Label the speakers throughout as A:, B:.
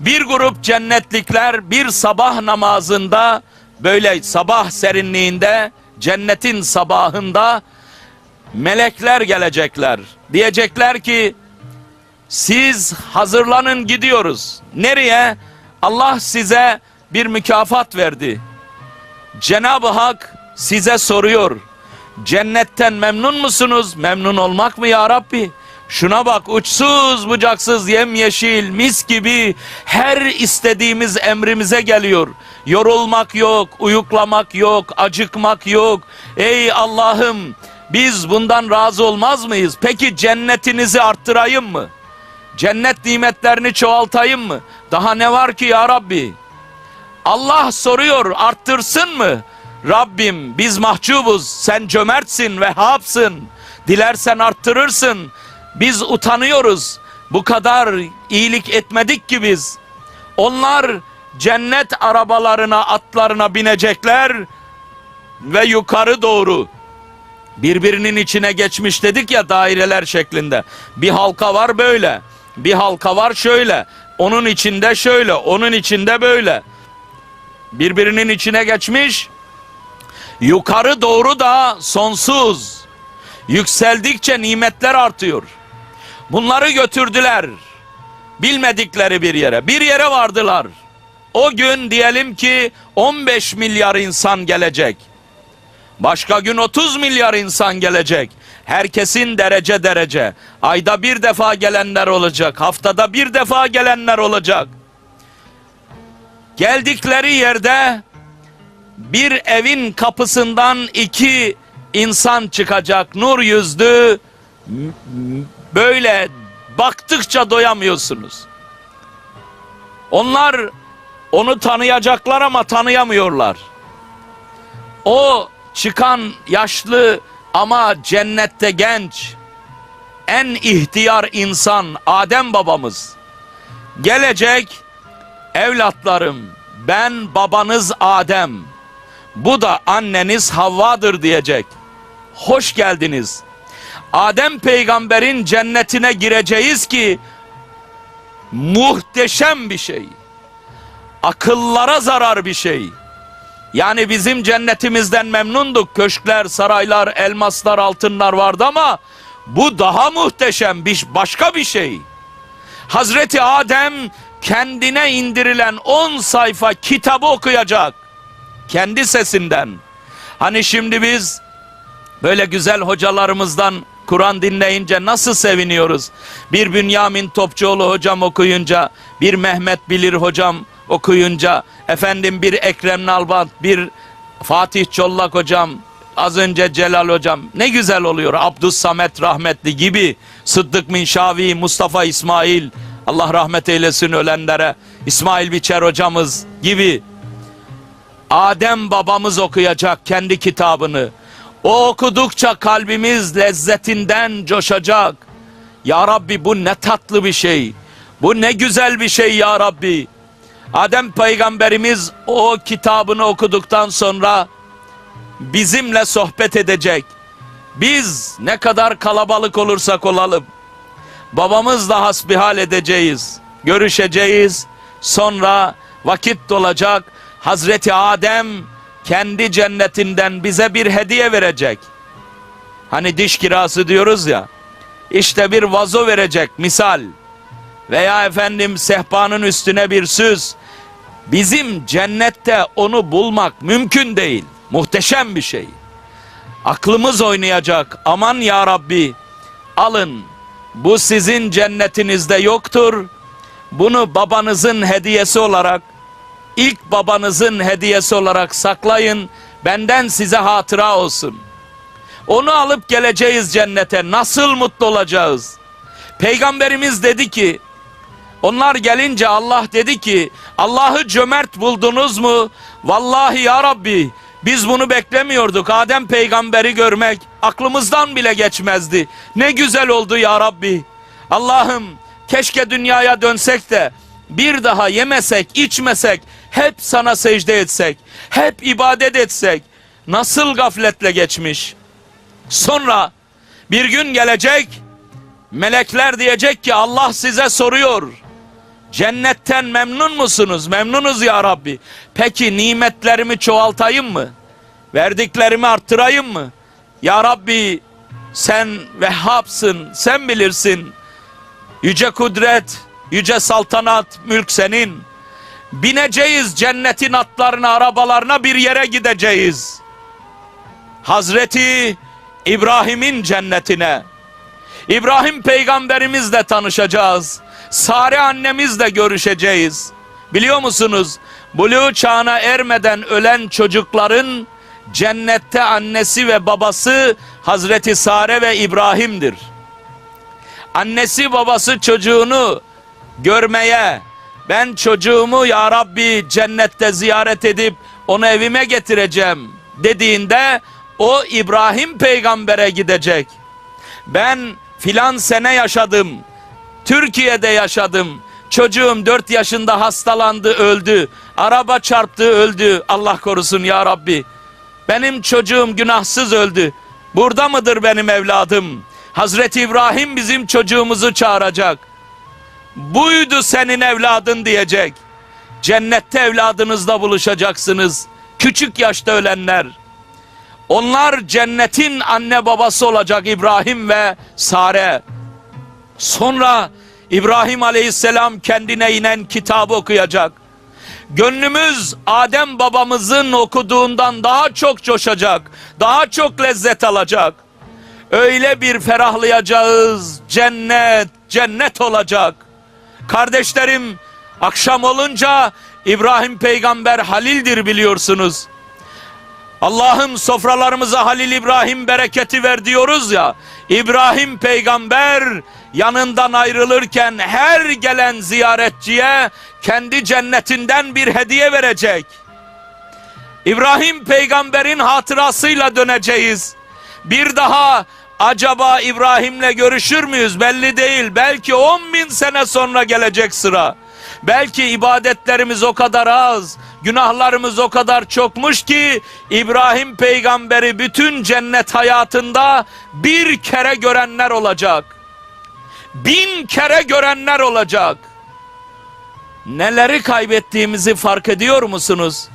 A: Bir grup cennetlikler bir sabah namazında böyle sabah serinliğinde cennetin sabahında melekler gelecekler. Diyecekler ki siz hazırlanın gidiyoruz. Nereye? Allah size bir mükafat verdi. Cenab-ı Hak size soruyor. Cennetten memnun musunuz? Memnun olmak mı ya Rabbi? Şuna bak uçsuz bucaksız yemyeşil mis gibi her istediğimiz emrimize geliyor. Yorulmak yok, uyuklamak yok, acıkmak yok. Ey Allah'ım biz bundan razı olmaz mıyız? Peki cennetinizi arttırayım mı? Cennet nimetlerini çoğaltayım mı? Daha ne var ki ya Rabbi? Allah soruyor arttırsın mı? Rabbim biz mahcubuz sen cömertsin Vehhabsın dilersen arttırırsın biz utanıyoruz bu kadar iyilik etmedik ki biz onlar cennet arabalarına atlarına binecekler ve yukarı doğru birbirinin içine geçmiş dedik ya daireler şeklinde bir halka var böyle bir halka var şöyle onun içinde şöyle onun içinde böyle birbirinin içine geçmiş. Yukarı doğru da sonsuz. Yükseldikçe nimetler artıyor. Bunları götürdüler. Bilmedikleri bir yere. Bir yere vardılar. O gün diyelim ki 15 milyar insan gelecek. Başka gün 30 milyar insan gelecek. Herkesin derece derece. Ayda bir defa gelenler olacak. Haftada bir defa gelenler olacak. Geldikleri yerde bir evin kapısından iki insan çıkacak nur yüzlü böyle baktıkça doyamıyorsunuz. Onlar onu tanıyacaklar ama tanıyamıyorlar. O çıkan yaşlı ama cennette genç en ihtiyar insan Adem babamız gelecek Evlatlarım ben babanız Adem. Bu da anneniz Havva'dır diyecek. Hoş geldiniz. Adem peygamberin cennetine gireceğiz ki muhteşem bir şey. Akıllara zarar bir şey. Yani bizim cennetimizden memnunduk. Köşkler, saraylar, elmaslar, altınlar vardı ama bu daha muhteşem bir başka bir şey. Hazreti Adem kendine indirilen 10 sayfa kitabı okuyacak. Kendi sesinden. Hani şimdi biz böyle güzel hocalarımızdan Kur'an dinleyince nasıl seviniyoruz? Bir Bünyamin Topçuoğlu hocam okuyunca, bir Mehmet Bilir hocam okuyunca, efendim bir Ekrem Nalbant, bir Fatih Çollak hocam, az önce Celal hocam ne güzel oluyor. Abdus Samet rahmetli gibi, Sıddık Minşavi, Mustafa İsmail, Allah rahmet eylesin ölenlere. İsmail Biçer hocamız gibi. Adem babamız okuyacak kendi kitabını. O okudukça kalbimiz lezzetinden coşacak. Ya Rabbi bu ne tatlı bir şey. Bu ne güzel bir şey ya Rabbi. Adem peygamberimiz o kitabını okuduktan sonra bizimle sohbet edecek. Biz ne kadar kalabalık olursak olalım babamızla hasbihal edeceğiz. Görüşeceğiz. Sonra vakit dolacak. Hazreti Adem kendi cennetinden bize bir hediye verecek. Hani diş kirası diyoruz ya. İşte bir vazo verecek misal. Veya efendim sehpanın üstüne bir süs. Bizim cennette onu bulmak mümkün değil. Muhteşem bir şey. Aklımız oynayacak. Aman ya Rabbi alın bu sizin cennetinizde yoktur. Bunu babanızın hediyesi olarak, ilk babanızın hediyesi olarak saklayın. Benden size hatıra olsun. Onu alıp geleceğiz cennete. Nasıl mutlu olacağız? Peygamberimiz dedi ki, onlar gelince Allah dedi ki, Allah'ı cömert buldunuz mu? Vallahi ya Rabbi, biz bunu beklemiyorduk. Adem peygamberi görmek aklımızdan bile geçmezdi. Ne güzel oldu ya Rabbi. Allah'ım keşke dünyaya dönsek de bir daha yemesek, içmesek, hep sana secde etsek, hep ibadet etsek. Nasıl gafletle geçmiş. Sonra bir gün gelecek, melekler diyecek ki Allah size soruyor. Cennetten memnun musunuz? Memnunuz ya Rabbi. Peki nimetlerimi çoğaltayım mı? Verdiklerimi arttırayım mı? Ya Rabbi sen Vehhabsın, sen bilirsin. Yüce kudret, yüce saltanat, mülk senin. Bineceğiz cennetin atlarına, arabalarına bir yere gideceğiz. Hazreti İbrahim'in cennetine. İbrahim peygamberimizle tanışacağız. Sare annemizle görüşeceğiz. Biliyor musunuz? Buluğ çağına ermeden ölen çocukların cennette annesi ve babası Hazreti Sare ve İbrahim'dir. Annesi babası çocuğunu görmeye, ben çocuğumu ya Rabbi cennette ziyaret edip onu evime getireceğim dediğinde o İbrahim peygambere gidecek. Ben filan sene yaşadım. Türkiye'de yaşadım. Çocuğum dört yaşında hastalandı öldü. Araba çarptı öldü. Allah korusun ya Rabbi. Benim çocuğum günahsız öldü. Burada mıdır benim evladım? Hazreti İbrahim bizim çocuğumuzu çağıracak. Buydu senin evladın diyecek. Cennette evladınızla buluşacaksınız. Küçük yaşta ölenler. Onlar cennetin anne babası olacak İbrahim ve Sare. Sonra İbrahim Aleyhisselam kendine inen kitabı okuyacak. Gönlümüz Adem babamızın okuduğundan daha çok coşacak. Daha çok lezzet alacak. Öyle bir ferahlayacağız. Cennet, cennet olacak. Kardeşlerim, akşam olunca İbrahim peygamber Halil'dir biliyorsunuz. Allah'ım sofralarımıza Halil İbrahim bereketi ver diyoruz ya. İbrahim peygamber yanından ayrılırken her gelen ziyaretçiye kendi cennetinden bir hediye verecek. İbrahim peygamberin hatırasıyla döneceğiz. Bir daha acaba İbrahim'le görüşür müyüz belli değil. Belki 10 bin sene sonra gelecek sıra. Belki ibadetlerimiz o kadar az, günahlarımız o kadar çokmuş ki İbrahim peygamberi bütün cennet hayatında bir kere görenler olacak. Bin kere görenler olacak. Neleri kaybettiğimizi fark ediyor musunuz?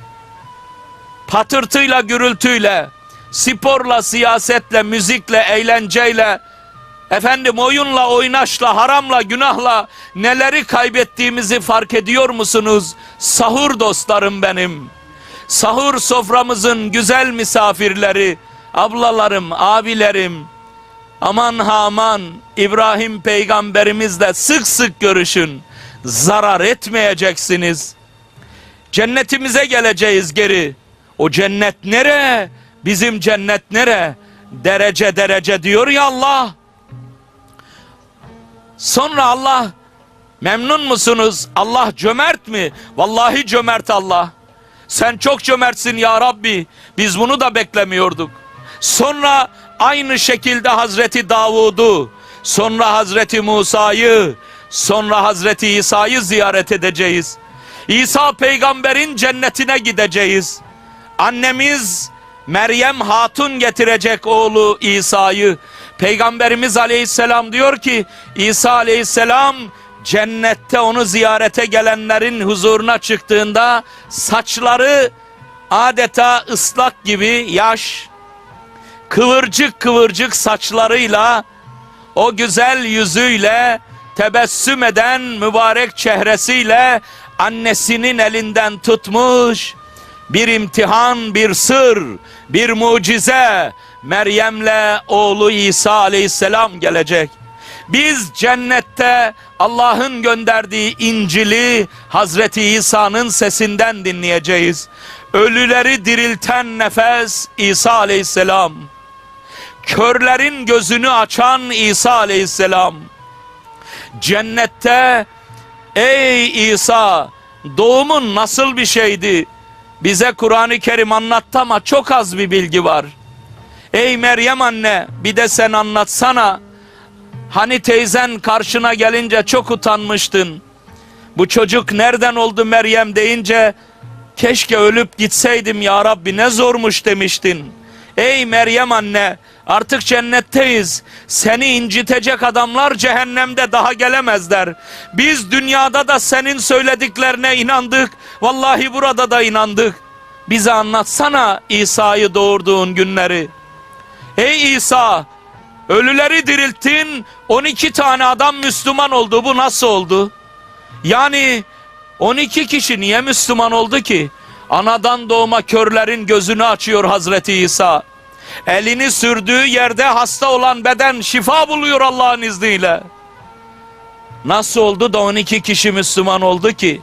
A: Patırtıyla, gürültüyle, sporla, siyasetle, müzikle, eğlenceyle, efendim oyunla, oynaşla, haramla, günahla neleri kaybettiğimizi fark ediyor musunuz? Sahur dostlarım benim. Sahur soframızın güzel misafirleri, ablalarım, abilerim. Aman ha aman İbrahim peygamberimizle sık sık görüşün. Zarar etmeyeceksiniz. Cennetimize geleceğiz geri. O cennet nere? Bizim cennet nere? Derece derece diyor ya Allah. Sonra Allah memnun musunuz? Allah cömert mi? Vallahi cömert Allah. Sen çok cömertsin ya Rabbi. Biz bunu da beklemiyorduk. Sonra aynı şekilde Hazreti Davud'u, sonra Hazreti Musa'yı, sonra Hazreti İsa'yı ziyaret edeceğiz. İsa peygamberin cennetine gideceğiz. Annemiz Meryem Hatun getirecek oğlu İsa'yı. Peygamberimiz aleyhisselam diyor ki İsa aleyhisselam cennette onu ziyarete gelenlerin huzuruna çıktığında saçları adeta ıslak gibi yaş, kıvırcık kıvırcık saçlarıyla o güzel yüzüyle tebessüm eden mübarek çehresiyle annesinin elinden tutmuş bir imtihan, bir sır, bir mucize Meryem'le oğlu İsa aleyhisselam gelecek. Biz cennette Allah'ın gönderdiği İncil'i Hazreti İsa'nın sesinden dinleyeceğiz. Ölüleri dirilten nefes İsa aleyhisselam. Körlerin gözünü açan İsa aleyhisselam. Cennette ey İsa doğumun nasıl bir şeydi? Bize Kur'an-ı Kerim anlattı ama çok az bir bilgi var. Ey Meryem anne bir de sen anlatsana. Hani teyzen karşına gelince çok utanmıştın. Bu çocuk nereden oldu Meryem deyince keşke ölüp gitseydim ya Rabbi ne zormuş demiştin. Ey Meryem anne Artık cennetteyiz. Seni incitecek adamlar cehennemde daha gelemezler. Biz dünyada da senin söylediklerine inandık. Vallahi burada da inandık. Bize anlatsana İsa'yı doğurduğun günleri. Ey İsa, ölüleri dirilttin. 12 tane adam Müslüman oldu. Bu nasıl oldu? Yani 12 kişi niye Müslüman oldu ki? Anadan doğma körlerin gözünü açıyor Hazreti İsa. Elini sürdüğü yerde hasta olan beden şifa buluyor Allah'ın izniyle. Nasıl oldu da 12 kişi Müslüman oldu ki?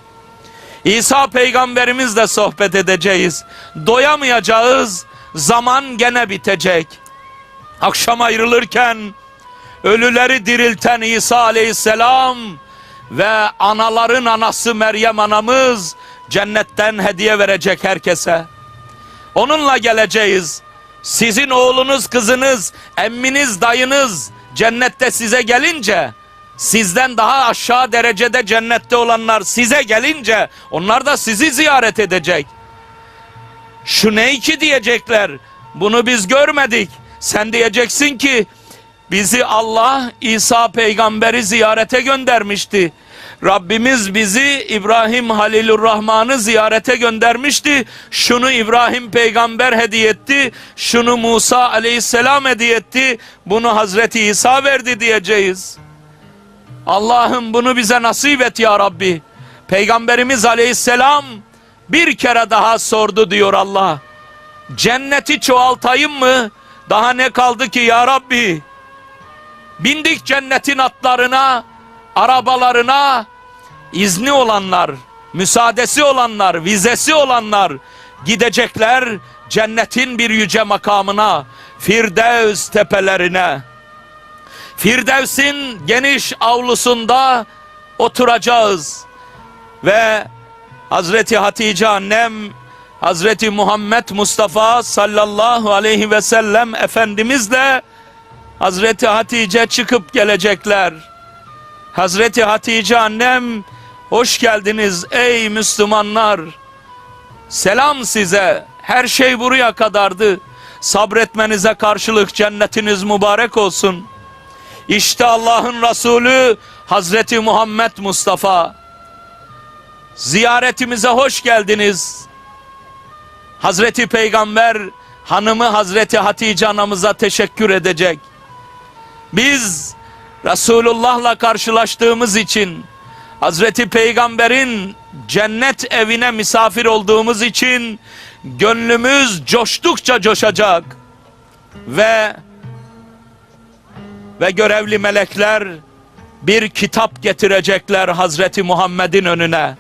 A: İsa peygamberimizle sohbet edeceğiz. Doyamayacağız. Zaman gene bitecek. Akşam ayrılırken ölüleri dirilten İsa aleyhisselam ve anaların anası Meryem anamız cennetten hediye verecek herkese. Onunla geleceğiz. Sizin oğlunuz, kızınız, emminiz, dayınız cennette size gelince sizden daha aşağı derecede cennette olanlar size gelince onlar da sizi ziyaret edecek. Şu ne ki diyecekler. Bunu biz görmedik. Sen diyeceksin ki bizi Allah İsa peygamberi ziyarete göndermişti. Rabbimiz bizi İbrahim Halilur Rahman'ı ziyarete göndermişti. Şunu İbrahim peygamber hediye etti. Şunu Musa aleyhisselam hediye etti. Bunu Hazreti İsa verdi diyeceğiz. Allah'ım bunu bize nasip et ya Rabbi. Peygamberimiz aleyhisselam bir kere daha sordu diyor Allah. Cenneti çoğaltayım mı? Daha ne kaldı ki ya Rabbi? Bindik cennetin atlarına, arabalarına, izni olanlar, müsaadesi olanlar, vizesi olanlar gidecekler cennetin bir yüce makamına, Firdevs tepelerine. Firdevs'in geniş avlusunda oturacağız ve Hazreti Hatice annem Hazreti Muhammed Mustafa sallallahu aleyhi ve sellem Efendimizle Hazreti Hatice çıkıp gelecekler. Hazreti Hatice annem hoş geldiniz ey Müslümanlar. Selam size. Her şey buraya kadardı. Sabretmenize karşılık cennetiniz mübarek olsun. İşte Allah'ın Resulü Hazreti Muhammed Mustafa. Ziyaretimize hoş geldiniz. Hazreti Peygamber hanımı Hazreti Hatice anamıza teşekkür edecek. Biz Resulullah'la karşılaştığımız için Hazreti Peygamber'in cennet evine misafir olduğumuz için gönlümüz coştukça coşacak. Ve ve görevli melekler bir kitap getirecekler Hazreti Muhammed'in önüne.